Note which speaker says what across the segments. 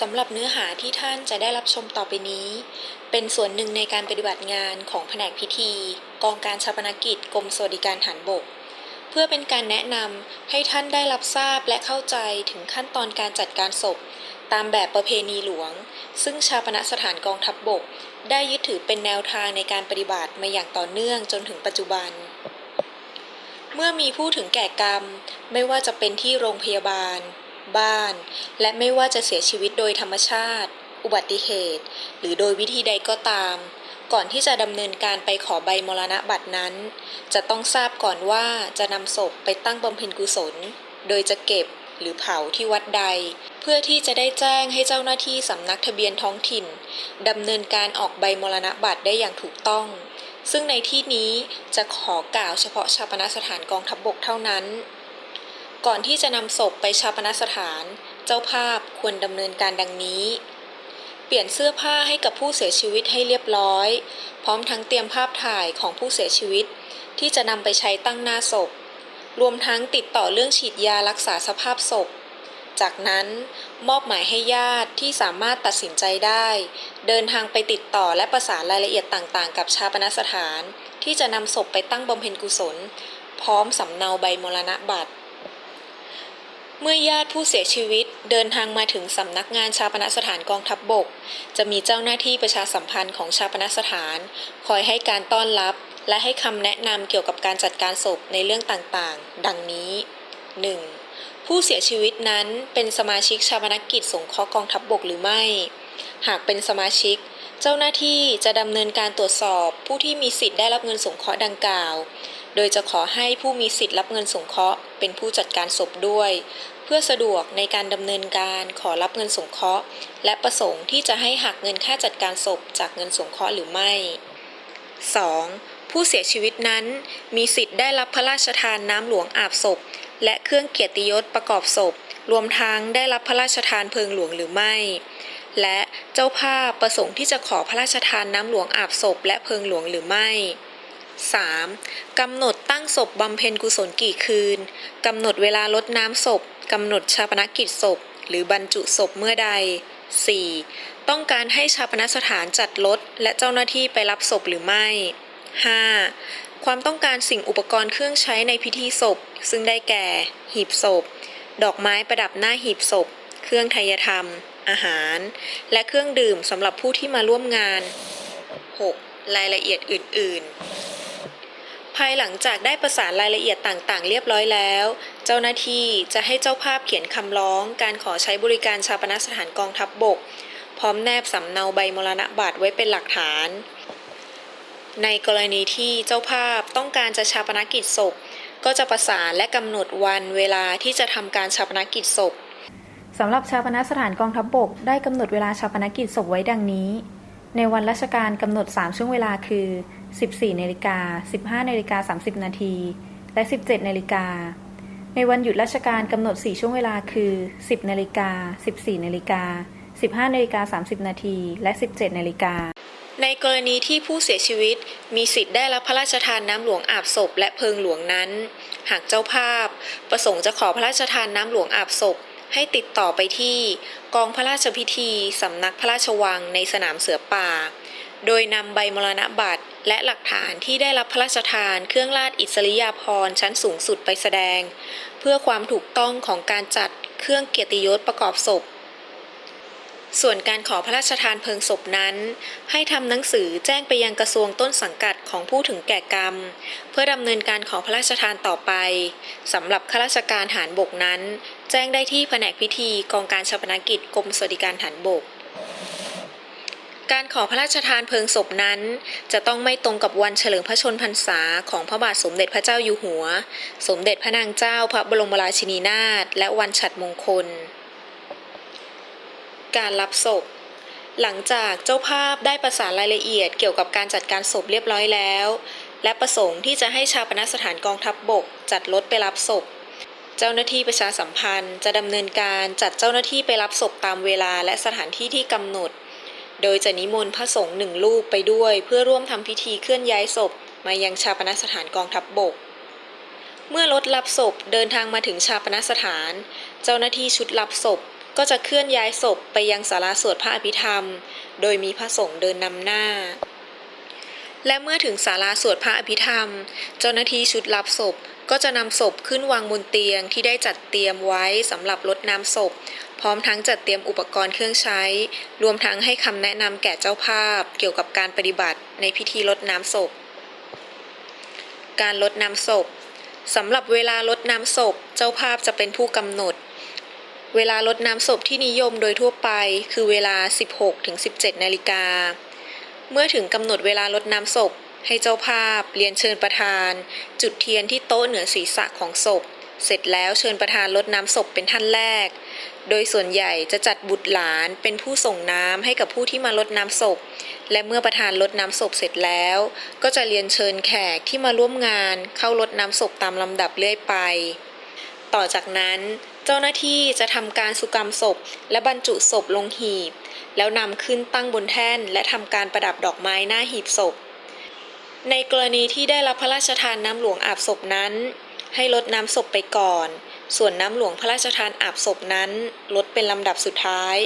Speaker 1: สำหรับเนื้อหาที่ท่านจะได้รับชมต่อไปนี้ เป็นส่วนหนึ่งในการปฏิบัติงานของแผนกพิธี กองการชาปนกิจกรมสวัสดิการฐานบก เพื่อเป็นการแนะนำให้ท่านได้รับทราบและเข้าใจถึงขั้นตอนการจัดการศพ ตามแบบประเพณีหลวง ซึ่งชาปนสถานกองทัพบบก ได้ยึดถือเป็นแนวทางในการปฏิบัติมาอย่างต่อเนื่องจนถึงปัจจุบัน เมื่อมีผู้ถึงแก่กรรม ไม่ว่าจะเป็นที่โรงพยาบาล บ้าน และไม่ว่าจะเสียชีวิตโดยธรรมชาติ อุบัติเหตุ หรือโดยวิธีใดก็ตาม ก่อนที่จะดำเนินการไปขอใบมรณะบัตรนั้น จะต้องทราบก่อนว่าจะนำศพไปตั้งบำเพ็ญกุศล โดยจะเก็บหรือเผาที่วัดใด เพื่อที่จะได้แจ้งให้เจ้าหน้าที่สำนักทะเบียนท้องถิ่นดำเนินการออกใบมรณะบัตรได้อย่างถูกต้อง ซึ่งในที่นี้จะขอกล่าวเฉพาะชาปนสถานกองทัพบบกเท่านั้น ก่อนที่จะนำศพไปชาปนสถาน เจ้าภาพควรดำเนินการดังนี้ เปลี่ยนเสื้อผ้าให้กับผู้เสียชีวิตให้เรียบร้อย พร้อมทั้งเตรียมภาพถ่ายของผู้เสียชีวิต ที่จะนำไปใช้ตั้งหน้าศพ รวมทั้งติดต่อเรื่องฉีดยารักษาสภาพศพ จากนั้นมอบหมายให้ญาติที่สามารถตัดสินใจได้ เดินทางไปติดต่อและประสานรายละเอียดต่างๆ กับชาปนสถาน ที่จะนำศพไปตั้งบำเพ็ญกุศล พร้อมสำเนาใบมรณบัตร เมื่อญาติผู้เสียชีวิตเดินทางมาถึงสำนักงานชาปนสถานกองทัพบบก จะมีเจ้าหน้าที่ประชาสัมพันธ์ของชาปนสถาน คอยให้การต้อนรับ และให้คำแนะนำเกี่ยวกับการจัดการศพในเรื่องต่างๆ ดังนี้ 1. ผู้เสียชีวิตนั้นเป็นสมาชิกชาปนกิจสงเคราะห์กองทัพบบกหรือไม่ หากเป็นสมาชิก เจ้าหน้าที่จะดำเนินการตรวจสอบผู้ที่มีสิทธิ์ได้รับเงินสงเคราะห์ดังกล่าว โดยจะขอให้ผู้มีสิทธิ์รับเงินสงเคราะห์เป็นผู้จัดการศพด้วย เพื่อสะดวกในการดำเนินการขอรับเงินสงเคราะห์ และประสงค์ที่จะให้หักเงินค่าจัดการศพจากเงินสงเคราะห์หรือไม่ 2. ผู้เสียชีวิตนั้น มีสิทธิ์ได้รับพระราชทานน้ำหลวงอาบศพ และเครื่องเกียรติยศประกอบศพ รวมทั้งได้รับพระราชทานเพลิงหลวงหรือไม่ และเจ้าภาพประสงค์ที่จะขอพระราชทานน้ำหลวงอาบศพและเพลิงหลวงหรือไม่ 3. กำหนดตั้งศพบำเพ็ญกุศลกี่คืน กำหนดเวลาลดน้ำศพ กำหนดชาปนกิจศพ หรือบรรจุศพเมื่อใด 4. ต้องการให้ชาปนสถานจัดรถและเจ้าหน้าที่ไปรับศพหรือไม่ 5. ความต้องการสิ่งอุปกรณ์เครื่องใช้ในพิธีศพ ซึ่งได้แก่ หีบศพ ดอกไม้ประดับหน้าหีบศพ เครื่องไทยธรรม อาหาร และเครื่องดื่มสำหรับผู้ที่มาร่วมงาน 6. รายละเอียดอื่น ๆ ภายหลังจากได้ประสานรายละเอียดต่างๆ เรียบร้อยแล้ว เจ้าหน้าที่จะให้เจ้าภาพเขียนคำร้อง การขอใช้บริการชาปนสถานกองทัพบบก พร้อมแนบสำเนาใบมรณบัตรไว้เป็นหลักฐาน ในกรณีที่เจ้าภาพต้องการจะชาปนกิจศพ ก็จะประสานและกำหนดวันเวลาที่จะทำการชาปนกิจศพ
Speaker 2: สำหรับชาปนสถานกองทัพบบก ได้กำหนดเวลาชาปนกิจศพไว้ดังนี้ ในวันราชการกำหนด 3 ช่วงเวลาคือ 14นาฬิกา15นาฬิกา30 นาที และ 17นาฬิกา ในวันหยุดราชการกำหนด 4 ช่วงเวลาคือ 10นาฬิกา14นาฬิกา15นาฬิกา30 นาทีและ 17นาฬิกา
Speaker 1: ในกรณีที่ผู้เสียชีวิตมีสิทธิ์ได้รับพระราชทานน้ำหลวงอาบศพและเพลิงหลวงนั้น หากเจ้าภาพ ประสงค์จะขอพระราชทานน้ำหลวงอาบศพ ให้ติดต่อไปที่ กองพระราชพิธี สำนักพระราชวังในสนามเสือป่า โดยนำใบมรณบัตรและหลักฐานที่ได้รับพระราชทานเครื่องราชอิสริยาภรณ์ชั้นสูงสุดไปแสดง เพื่อความถูกต้องของการจัดเครื่องเกียรติยศประกอบศพ ส่วนการขอพระราชทานเพลิงศพนั้น ให้ทำหนังสือแจ้งไปยังกระทรวงต้นสังกัดของผู้ถึงแก่กรรม เพื่อดำเนินการขอพระราชทานต่อไปสำหรับข้าราชการฐานบกนั้น แจ้งได้ที่แผนกพิธีกองการชาปนกิจกรมสวัสดิการฐานบก การขอพระราชทานเพลิงศพนั้น จะต้องไม่ตรงกับวันเฉลิมพระชนพรรษาของพระบาทสมเด็จพระเจ้าอยู่หัว สมเด็จพระนางเจ้าพระบรมราชินีนาถและวันฉัตรมงคล การรับศพ หลังจากเจ้าภาพได้ประสานรายละเอียดเกี่ยวกับการจัดการศพเรียบร้อยแล้ว และประสงค์ที่จะให้ชาปนสถานกองทัพบบก จัดรถไปรับศพเจ้าหน้าที่ประชาสัมพันธ์จะดำเนินการจัดเจ้าหน้าที่ไปรับศพตามเวลาและสถานที่ที่กำหนด โดยจะนิมนต์พระสงฆ์หนึ่งรูปไปด้วย เพื่อร่วมทำพิธีเคลื่อนย้ายศพ มายังชาปนสถานกองทัพบบก เมื่อรถรับศพเดินทางมาถึงชาปนสถาน เจ้าหน้าที่ชุดรับศพก็จะเคลื่อนย้ายศพไปยังศาลาสวดพระอภิธรรม โดยมีพระสงฆ์เดินนำหน้า และเมื่อถึงศาลาสวดพระอภิธรรม เจ้าหน้าที่ชุดรับศพ ก็จะนำศพขึ้นวางบนเตียงที่ได้จัดเตรียมไว้สำหรับรดน้ำศพ พร้อมทั้งจัดเตรียมอุปกรณ์เครื่องใช้ รวมทั้งให้คำแนะนำแก่เจ้าภาพ เกี่ยวกับการปฏิบัติในพิธีรดน้ำศพ การรดน้ำศพสำหรับเวลารดน้ำศพ เจ้าภาพจะเป็นผู้กำหนด เวลารดน้ำศพที่นิยมโดยทั่วไป คือเวลา 16-17 นาฬิกา เมื่อถึงกำหนดเวลารดน้ำศพ ให้เจ้าภาพเรียนเชิญประธาน จุดเทียนที่โต๊ะเหนือศีรษะของศพ เสร็จแล้วเชิญประธานรดน้ำศพเป็นท่านแรก โดยส่วนใหญ่จะจัดบุตรหลานเป็นผู้ส่งน้ำให้กับผู้ที่มารดน้ำศพ และเมื่อประธานรดน้ำศพเสร็จแล้ว ก็จะเรียนเชิญแขกที่มาร่วมงานเข้ารดน้ำศพตามลำดับเรื่อยไป ต่อจากนั้นเจ้าหน้าที่จะทำการสุกรรมศพ และบรรจุศพลงหีบ แล้วนำขึ้นตั้งบนแท่นและทำการประดับดอกไม้หน้าหีบศพ ในกรณีที่ได้รับพระราชทานน้ำหลวงอาบศพนั้น ให้ลดน้ำศพไปก่อน ส่วนน้ำหลวงพระราชทานอาบศพนั้น ลดเป็นลำดับสุดท้าย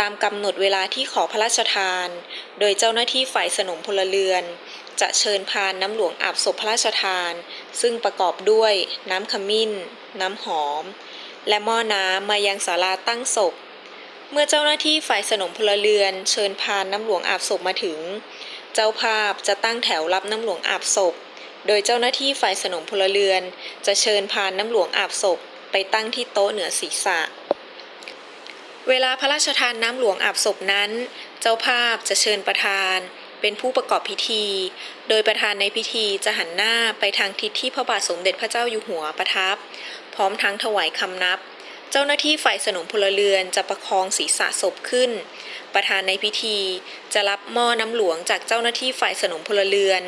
Speaker 1: ตามกำหนดเวลาที่ขอพระราชทาน โดยเจ้าหน้าที่ฝ่ายสนมพลเรือน จะเชิญพานน้ำหลวงอาบศพพระราชทาน ซึ่งประกอบด้วยน้ำขมิ้น น้ำหอม และหม้อน้ำมายังศาลาตั้งศพ เมื่อเจ้าหน้าที่ฝ่ายสนมพลเรือน เชิญพานน้ำหลวงอาบศพมาถึง เจ้าภาพจะตั้งแถวรับน้ำหลวงอาบศพ โดยเจ้าหน้าที่ฝ่ายสนมพลเรือน จะเชิญพานน้ำหลวงอาบศพ ไปตั้งที่โต๊ะเหนือศีรษะ เวลาพระราชทานน้ำหลวงอาบศพนั้น เจ้าภาพจะเชิญประธาน เป็นผู้ประกอบพิธี โดยประธานในพิธีจะหันหน้าไปทางทิศที่พระบาทสมเด็จพระเจ้าอยู่หัวประทับ พร้อมทั้งถวายคำนับ เจ้าหน้าที่ฝ่ายสนมพลเรือนจะประคองศีรษะศพขึ้น ประธานในพิธีจะรับหม้อน้ำหลวงจากเจ้าหน้าที่ฝ่ายสนมพลเรือน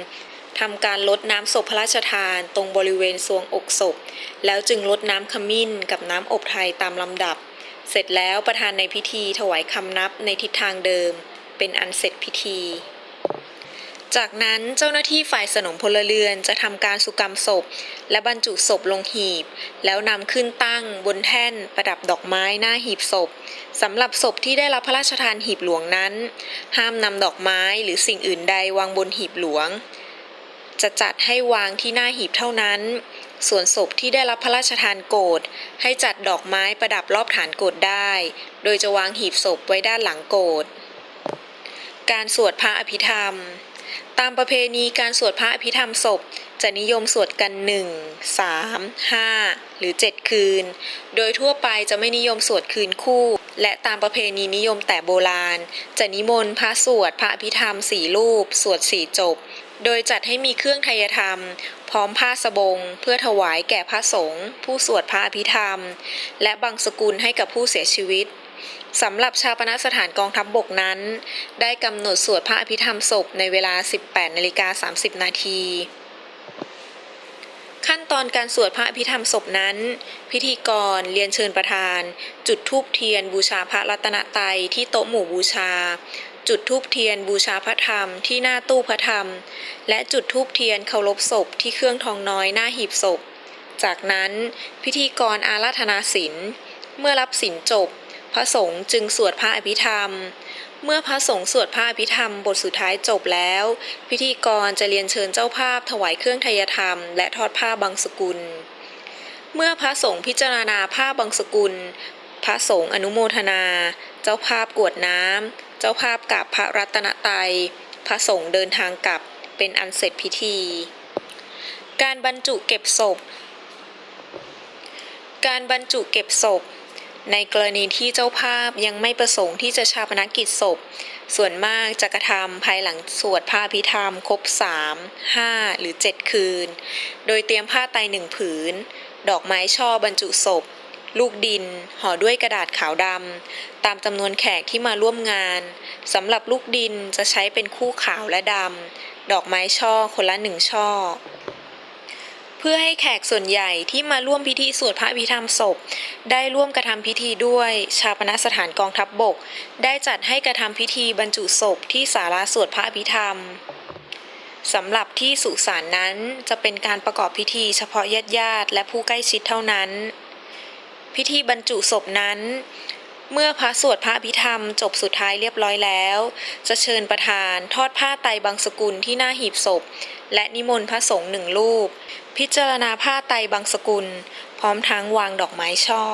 Speaker 1: ทำการลดน้ำศพพระราชทานตรงบริเวณทรวงอกศพ แล้วจึงลดน้ำขมิ้นกับน้ำอบไทยตามลำดับ เสร็จแล้วประธานในพิธีถวายคำนับในทิศทางเดิม เป็นอันเสร็จพิธี จากนั้นเจ้าหน้าที่ฝ่ายสนมพลเรือนจะทำการสุกรรมศพ และบรรจุศพลงหีบ แล้วนำขึ้นตั้งบนแท่นประดับดอกไม้หน้าหีบศพสำหรับศพที่ได้รับพระราชทานหีบหลวงนั้น ห้ามนำดอกไม้หรือสิ่งอื่นใดวางบนหีบหลวง จะจัดให้วางที่หน้าหีบเท่านั้น ส่วนศพที่ได้รับพระราชทานโกรธให้จัดดอกไม้ประดับรอบฐานโกรธได้ โดยจะวางหีบศพไว้ด้านหลังโกรธการสวดพระอภิธรรม ตามประเพณีการสวดพระอภิธรรมศพ จะนิยมสวดกัน 1 3 5 หรือ 7 คืน โดยทั่วไปจะไม่นิยมสวดคืนคู่ และตามประเพณีนิยมแต่โบราณ จะนิมนต์พระสวดพระอภิธรรมสี่รูป สวดสี่จบ โดยจัดให้มีเครื่องไทยธรรม พร้อมผ้าสบง เพื่อถวายแก่พระสงฆ์ผู้สวดพระอภิธรรม และบังสกุลให้กับผู้เสียชีวิต สำหรับชาปนสถานกองทัพบบกนั้น ได้กำหนดสวดพระอภิธรรมศพในเวลา 18นาฬิกา30 นาทีขั้นตอนการสวดพระอภิธรรมศพนั้น พิธีกรเรียนเชิญประธาน จุดธูปเทียนบูชาพระรัตนตรัยที่โต๊ะหมู่บูชา จุดธูปเทียนบูชาพระธรรมที่หน้าตู้พระธรรม และจุดธูปเทียนเคารพศพที่เครื่องทองน้อยหน้าหีบศพ จากนั้นพิธีกรอาราธนาศีลเมื่อรับศีลจบ พระสงฆ์จึงสวดพระอภิธรรม เมื่อพระสงฆ์สวดพระอภิธรรมบทสุดท้ายจบแล้ว พิธีกรจะเรียนเชิญเจ้าภาพถวายเครื่องไทยธรรม และทอดผ้าบังสกุล เมื่อพระสงฆ์พิจารณาผ้าบังสกุล พระสงฆ์อนุโมทนา เจ้าภาพกวดน้ำเจ้าภาพกราบพระรัตนตรัยพระสงฆ์เดินทางกลับเป็นอันเสร็จพิธี การบรรจุเก็บศพ การบรรจุเก็บศพ ในกรณีที่เจ้าภาพยังไม่ประสงค์ที่จะชาปนกิจศพ ส่วนมากจะกระทำภายหลังสวดพระอภิธรรมครบ 3 5 หรือ 7 คืน โดยเตรียมผ้าไตรหนึ่งผืน ดอกไม้ช่อบรรจุศพ ลูกดิน ห่อด้วยกระดาษขาวดำ ตามจำนวนแขกที่มาร่วมงาน สำหรับลูกดินจะใช้เป็นคู่ขาวและดำ ดอกไม้ช่อคนละหนึ่งช่อ เพื่อให้แขกส่วนใหญ่ที่มาร่วมพิธีสวดพระอภิธรรมศพ ได้ร่วมกระทำพิธีด้วย ชาปนสถานกองทัพบบก ได้จัดให้กระทำพิธีบรรจุศพที่ศาลาสวดพระอภิธรรมสำหรับที่สุสานนั้นจะเป็นการประกอบพิธีเฉพาะญาติญาติและผู้ใกล้ชิดเท่านั้น พิธีบรรจุศพนั้น เมื่อพระสวดพระอภิธรรมจบสุดท้ายเรียบร้อยแล้ว จะเชิญประธานทอดผ้าไตรบางสกุลที่หน้าหีบศพ และนิมนต์พระสงฆ์หนึ่งรูป พิจารณาผ้าไตรบางสกุล พร้อมทั้งวางดอกไม้ช่อ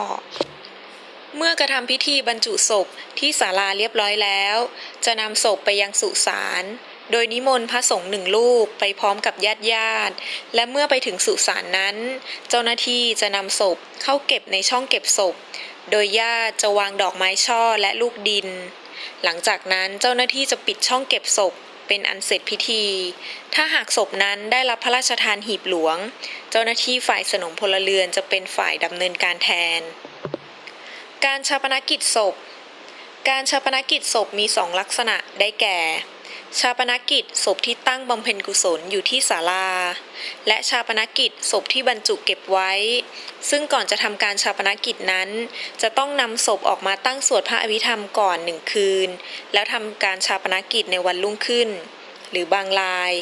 Speaker 1: เมื่อกระทำพิธีบรรจุศพที่ศาลาเรียบร้อยแล้ว จะนำศพไปยังสุสานโดยนิมนต์พระสงฆ์หนึ่งรูปไปพร้อมกับญาติญาติ และเมื่อไปถึงสุสานนั้น เจ้าหน้าที่จะนำศพเข้าเก็บในช่องเก็บศพ โดยญาติจะวางดอกไม้ช่อและลูกดิน หลังจากนั้นเจ้าหน้าที่จะปิดช่องเก็บศพเป็นอันเสร็จพิธี ถ้าหากศพนั้นได้รับพระราชทานหีบหลวง เจ้าหน้าที่ฝ่ายสนมพลเรือนจะเป็นฝ่ายดำเนินการแทน การชาปนกิจศพ การชาปนกิจศพมีสองลักษณะได้แก่ ชาปนกิจศพที่ตั้งบำเพ็ญกุศลอยู่ที่ศาลา และชาปนกิจศพที่บรรจุเก็บไว้ ซึ่งก่อนจะทำการชาปนกิจนั้น จะต้องนำศพออกมาตั้งสวดพระอภิธรรมก่อนหนึ่งคืน แล้วทำการชาปนกิจในวันรุ่งขึ้น หรือบางราย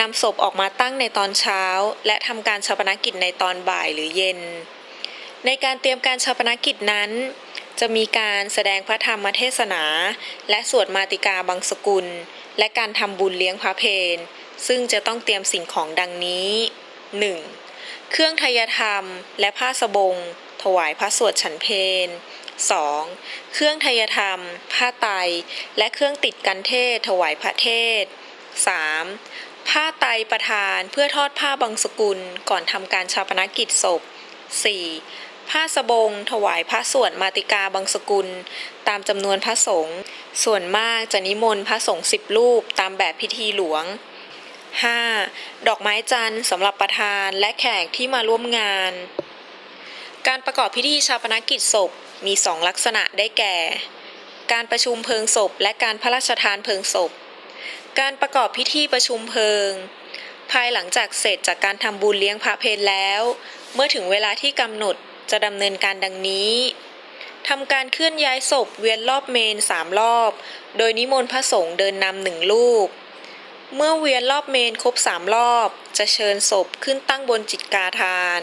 Speaker 1: นำศพออกมาตั้งในตอนเช้า และทำการชาปนกิจในตอนบ่ายหรือเย็น ในการเตรียมการชาปนกิจนั้น จะมีการแสดงพระธรรมเทศนา และสวดมาติกาบางสกุล และการทำบุญเลี้ยงพระเพลซึ่งจะต้องเตรียมสิ่งของดังนี้ 1. เครื่องทายธรรมและผ้าสบง ถวายพระสวดฉันเพล 2. เครื่องทายธรรม ผ้าไตรและเครื่องติดกันเทศถวายพระเทศ 3. ผ้าไตรประทานเพื่อทอดผ้าบางสกุลก่อนทำการชาปนกิจศพ 4. ผ้าสบง ถวายพระสวดมาติกาบางสกุล ตามจำนวนพระสงฆ์ส่วนมากจะนิมนต์พระสงฆ์สิบรูปตามแบบพิธีหลวง 5. ดอกไม้จันทร์สำหรับประธานและแขกที่มาร่วมงาน การประกอบพิธีชาปนกิจศพมีสองลักษณะได้แก่ การประชุมเพลิงศพ และการพระราชทานเพลิงศพ การประกอบพิธีประชุมเพลิง ภายหลังจากเสร็จจากการทำบุญเลี้ยงพระเพลแล้ว เมื่อถึงเวลาที่กำหนด จะดำเนินการดังนี้ทำการเคลื่อนย้ายศพเวียนรอบเมนสามรอบ โดยนิมนต์พระสงฆ์เดินนำหนึ่งรูปเมื่อเวียนรอบเมนครบสามรอบ จะเชิญศพขึ้นตั้งบนจิตกาทาน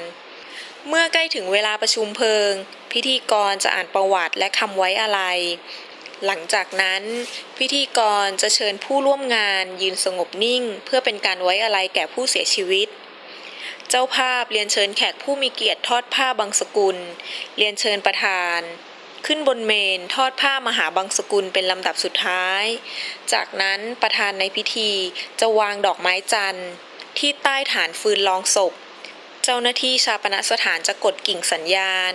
Speaker 1: เมื่อใกล้ถึงเวลาประชุมเพลิง พิธีกรจะอ่านประวัติและคำไว้อะไร หลังจากนั้น พิธีกรจะเชิญผู้ร่วมงานยืนสงบนิ่ง เพื่อเป็นการไว้อะไรแก่ผู้เสียชีวิต เจ้าภาพเรียนเชิญแขกผู้มีเกียรติทอดผ้าบางสกุล เรียนเชิญประธาน ขึ้นบนเมนทอดผ้ามหาบางสกุลเป็นลำดับสุดท้าย จากนั้นประธานในพิธีจะวางดอกไม้จันทร์ที่ใต้ฐานฟืนรองศพ เจ้าหน้าที่ชาปนสถานจะกดกิ่งสัญญาณ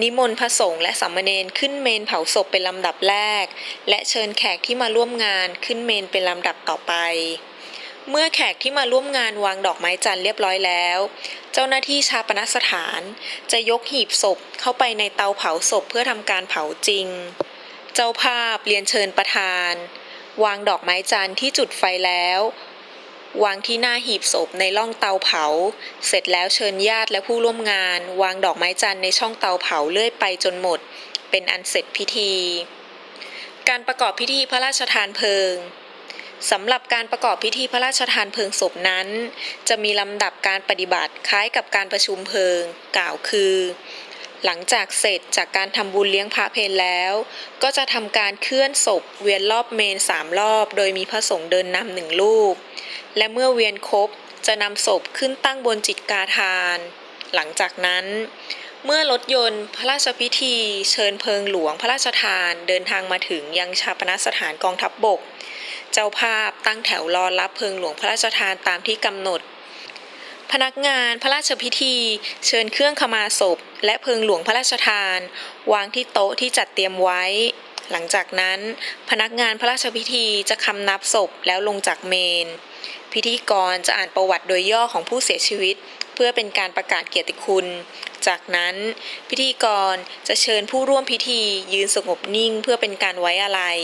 Speaker 1: นิมนต์พระสงฆ์และสามเณรขึ้นเมนเผาศพเป็นลำดับแรก และเชิญแขกที่มาร่วมงานขึ้นเมนเป็นลำดับต่อไป เมื่อแขกที่มาร่วมงานวางดอกไม้จันทร์เรียบร้อยแล้ว เจ้าหน้าที่ชาปนสถาน จะยกหีบศพเข้าไปในเตาเผาศพเพื่อทำการเผาจริง เจ้าภาพเรียนเชิญประธาน วางดอกไม้จันทร์ที่จุดไฟแล้ว วางที่หน้าหีบศพในร่องเตาเผา เสร็จแล้วเชิญญาติและผู้ร่วมงาน วางดอกไม้จันทร์ในช่องเตาเผาเลื่อยไปจนหมด เป็นอันเสร็จพิธี การประกอบพิธีพระราชทานเพลิง สำหรับการประกอบพิธีพระราชทานเพลิงศพนั้น จะมีลำดับการปฏิบัติคล้ายกับการประชุมเพลิง กล่าวคือ หลังจากเสร็จจากการทำบุญเลี้ยงพระเพลแล้ว ก็จะทำการเคลื่อนศพ เวียนรอบเมนสามรอบ โดยมีพระสงฆ์เดินนำหนึ่งรูปและเมื่อเวียนครบจะนำศพขึ้นตั้งบนจิตกาทาน หลังจากนั้นเมื่อรถยนต์พระราชพิธี เชิญเพลิงหลวงพระราชทาน เดินทางมาถึงยังชาปนสถานกองทัพบบก เจ้าภาพตั้งแถวรอรับเพลิงหลวงพระราชทานตามที่กำหนด พนักงานพระราชพิธี เชิญเครื่องขมาศพ และเพลิงหลวงพระราชทาน วางที่โต๊ะที่จัดเตรียมไว้ หลังจากนั้นพนักงานพระราชพิธีจะคำนับศพแล้วลงจากเมน พิธีกรจะอ่านประวัติโดยย่อของผู้เสียชีวิต เพื่อเป็นการประกาศเกียรติคุณ จากนั้น พิธีกรจะเชิญผู้ร่วมพิธียืนสงบนิ่งเพื่อเป็นการไว้อาลัย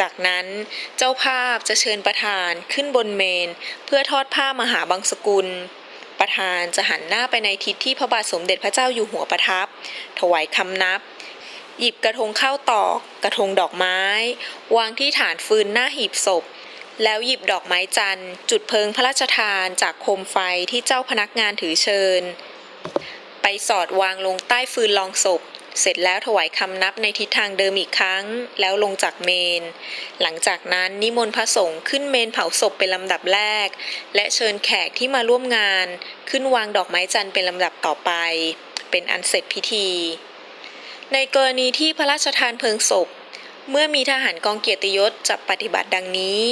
Speaker 1: จากนั้นเจ้าภาพจะเชิญประธานขึ้นบนเมน เพื่อทอดผ้ามหาบังสกุล ประธานจะหันหน้าไปในทิศที่พระบาทสมเด็จพระเจ้าอยู่หัวประทับ ถวายคำนับ หยิบกระทงข้าวตอก กระทงดอกไม้ วางที่ฐานฟืนหน้าหีบศพ แล้วหยิบดอกไม้จันทร์ จุดเพลิงพระราชทานจากโคมไฟที่เจ้าพนักงานถือเชิญ ไปสอดวางลงใต้ฟืนรองศพ เสร็จแล้วถวายคำนับในทิศทางเดิมอีกครั้ง แล้วลงจากเมน หลังจากนั้นนิมนต์พระสงฆ์ขึ้นเมนเผาศพเป็นลำดับแรก และเชิญแขกที่มาร่วมงาน ขึ้นวางดอกไม้จันทร์เป็นลำดับต่อไป เป็นอันเสร็จพิธี ในกรณีที่พระราชทานเพลิงศพ เมื่อมีทหารกองเกียรติยศจะปฏิบัติดังนี้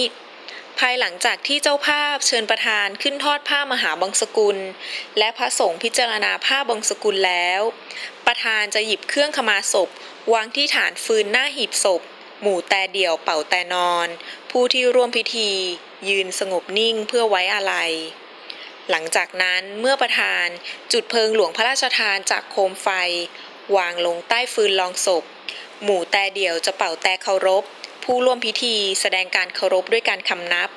Speaker 1: ภายหลังจากที่เจ้าภาพเชิญประธานขึ้นทอดผ้ามหาบังสกุล และพระสงฆ์พิจารณาผ้าบังสกุลแล้ว ประธานจะหยิบเครื่องขมาศพ วางที่ฐานฟืนหน้าหีบศพ หมู่แต่เดี่ยวเป่าแต่นอน ผู้ที่ร่วมพิธี ยืนสงบนิ่งเพื่อไว้อาลัยหลังจากนั้นเมื่อประธานจุดเพลิงหลวงพระราชทานจากโคมไฟ วางลงใต้ฟืนรองศพ หมู่แต่เดี่ยวจะเป่าแต่เคารพ ผู้ร่วมพิธีแสดงการเคารพด้วยการคำนับ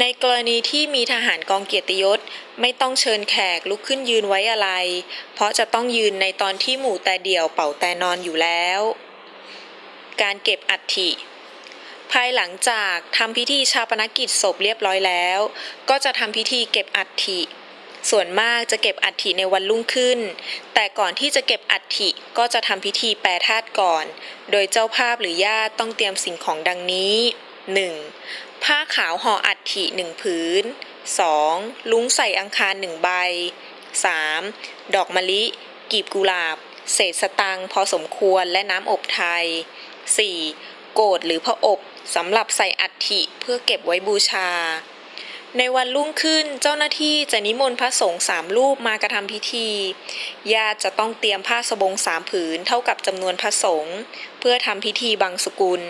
Speaker 1: ในกรณีที่มีทหารกองเกียรติยศ ไม่ต้องเชิญแขกลุกขึ้นยืนไว้อะไร เพราะจะต้องยืนในตอนที่หมู่แต่เดี่ยวเป่าแต่นอนอยู่แล้ว การเก็บอัฐิภายหลังจากทำพิธีชาปนกิจศพเรียบร้อยแล้ว ก็จะทำพิธีเก็บอัฐิ ส่วนมากจะเก็บอัฐิในวันรุ่งขึ้น แต่ก่อนที่จะเก็บอัฐิก็จะทำพิธีแปรธาตุก่อน โดยเจ้าภาพหรือญาติต้องเตรียมสิ่งของดังนี้ 1. ผ้าขาวห่ออัฐิหนึ่งผืน 2. ลุงใส่อังคารหนึ่งใบ 3. ดอกมะลิ กีบกุหลาบ เศษสตังพอสมควรและน้ำอบไทย 4. โกดหรือพระอบสำหรับใส่อัฐิเพื่อเก็บไว้บูชา ในวันรุ่งขึ้นเจ้าหน้าที่จะนิมนต์พระสงฆ์สามรูปมากระทำพิธี ญาติจะต้องเตรียมผ้าสบงสามผืนเท่ากับจำนวนพระสงฆ์เพื่อทำพิธีบังสกุล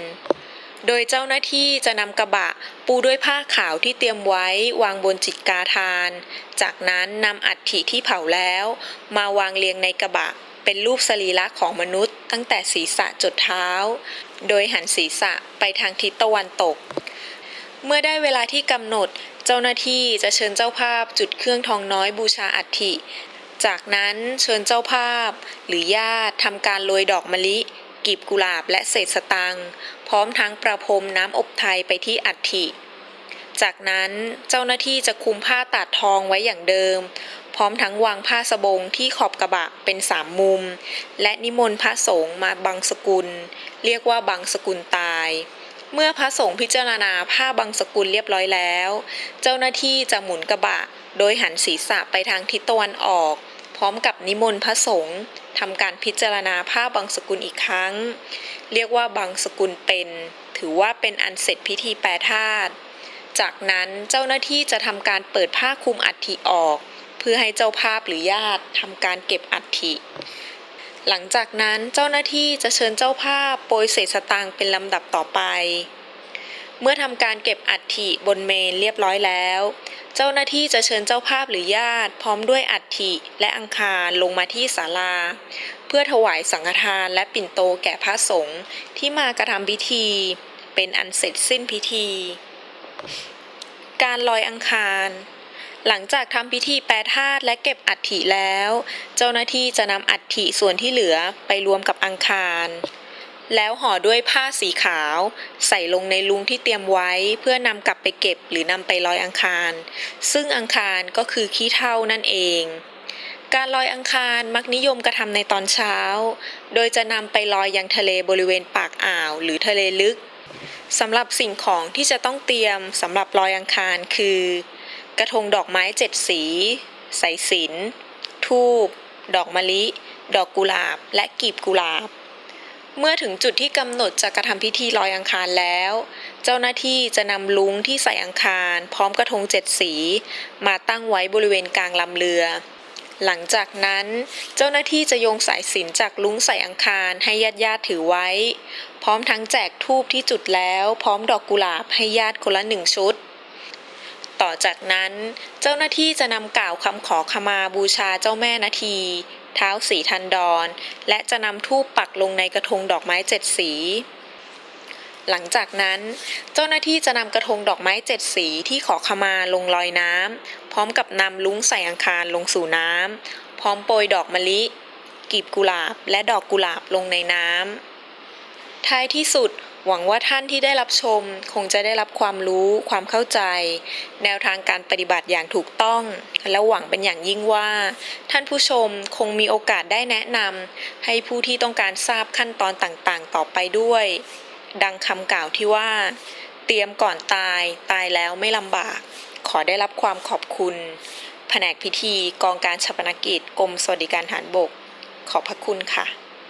Speaker 1: โดยเจ้าหน้าที่จะนำกระบะ ปูด้วยผ้าขาวที่เตรียมไว้วางบนจิตกาทาน จากนั้นนำอัฐิที่เผาแล้ว มาวางเรียงในกระบะ เป็นรูปสรีระของมนุษย์ ตั้งแต่ศีรษะจดเท้า โดยหันศีรษะไปทางทิศตะวันตก เมื่อได้เวลาที่กำหนด เจ้าหน้าที่จะเชิญเจ้าภาพจุดเครื่องทองน้อยบูชาอัฐิ จากนั้นเชิญเจ้าภาพ หรือญาติทำการโรยดอกมะลิกีบกุหลาบและเศษสตังพร้อมทั้งประพรมน้ำอบไทยไปที่อัฐิ จากนั้นเจ้าหน้าที่จะคุมผ้าตัดทองไว้อย่างเดิม พร้อมทั้งวางผ้าสบงที่ขอบกระบะเป็นสามมุม และนิมนต์พระสงฆ์มาบังสกุล เรียกว่าบังสกุลตาย เมื่อพระสงฆ์พิจารณาผ้าบังสกุลเรียบร้อยแล้ว เจ้าหน้าที่จะหมุนกระบะ โดยหันศีรษะไปทางทิศตะวันออก พร้อมกับนิมนต์พระสงฆ์ทำการพิจารณาผ้าบังสกุลอีกครั้ง เรียกว่าบังสกุลเป็นถือว่าเป็นอันเสร็จพิธีแปรธาตุจากนั้นเจ้าหน้าที่จะทำการเปิดผ้าคลุมอัฐิออก เพื่อให้เจ้าภาพหรือญาติทำการเก็บอัฐิ หลังจากนั้นเจ้าหน้าที่จะเชิญเจ้าภาพโปรยเศษสตางค์เป็นลำดับต่อไป เมื่อทำการเก็บอัฐิบนเมนเรียบร้อยแล้ว เจ้าหน้าที่จะเชิญเจ้าภาพหรือญาติ พร้อมด้วยอัฐิและอังคารลงมาที่ศาลา เพื่อถวายสังฆทานและปิ่นโตแก่พระสงฆ์ที่มากระทำพิธี เป็นอันเสร็จสิ้นพิธี การลอยอังคาร หลังจากทำพิธีแปรธาตุและเก็บอัฐิแล้ว เจ้าหน้าที่จะนำอัฐิส่วนที่เหลือไปรวมกับอังคาร แล้วห่อด้วยผ้าสีขาว ใส่ลงในลุงที่เตรียมไว้เพื่อนำกลับไปเก็บหรือนำไปลอยอังคาร ซึ่งอังคารก็คือขี้เถ้านั่นเอง การลอยอังคารมักนิยมกระทำในตอนเช้า โดยจะนำไปลอยยังทะเลบริเวณปากอ่าว หรือทะเลลึกสำหรับสิ่งของที่จะต้องเตรียมสำหรับลอยอังคารคือ กระทงดอกไม้เจ็ดสี สายสิญจนทูบ ดอกมะลิ ดอกกุหลาบ และกีบกุหลาบ เมื่อถึงจุดที่กำหนดจะกระทำพิธีลอยอังคารแล้ว เจ้าหน้าที่จะนำลุงที่ใส่อังคาร พร้อมกระทงเจ็ดสี มาตั้งไว้บริเวณกลางลำเรือ หลังจากนั้น เจ้าหน้าที่จะโยงสายสิญจนจากลุงใส่อังคารให้ญาติญาติถือไว้ พร้อมทั้งแจกทูบที่จุดแล้ว พร้อมดอกกุหลาบให้ญาติคนละหนึ่งชุด ต่อจากนั้นเจ้าหน้าที่จะนำกล่าวคำขอขมาบูชาเจ้าแม่นาทีเท้าสีทันดรและจะนำทูปปักลงในกระทงดอกไม้เจ็ดสี หลังจากนั้น เจ้าหน้าที่จะนำกระทงดอกไม้เจ็ดสีที่ขอขมาลงลอยน้ำพร้อมกับนำลุ้งใส่อังคารลงสู่น้ำพร้อมโปรยดอกมะลิกีบกุหลาบและดอกกุหลาบลงในน้ำท้ายที่สุด หวังว่าท่านที่ได้รับชมคงจะได้รับความรู้ ความเข้าใจ แนวทางการปฏิบัติอย่างถูกต้อง และหวังเป็นอย่างยิ่งว่า ท่านผู้ชมคงมีโอกาสได้แนะนำให้ผู้ที่ต้องการทราบขั้นตอนต่างๆ ต่อไปด้วย ดังคำกล่าวที่ว่า เตรียมก่อนตาย ตายแล้วไม่ลำบาก ขอได้รับความขอบคุณ แผนกพิธีกองการชาปนกิจกรมสวัสดิการทหารบก ขอบพระคุณค่ะ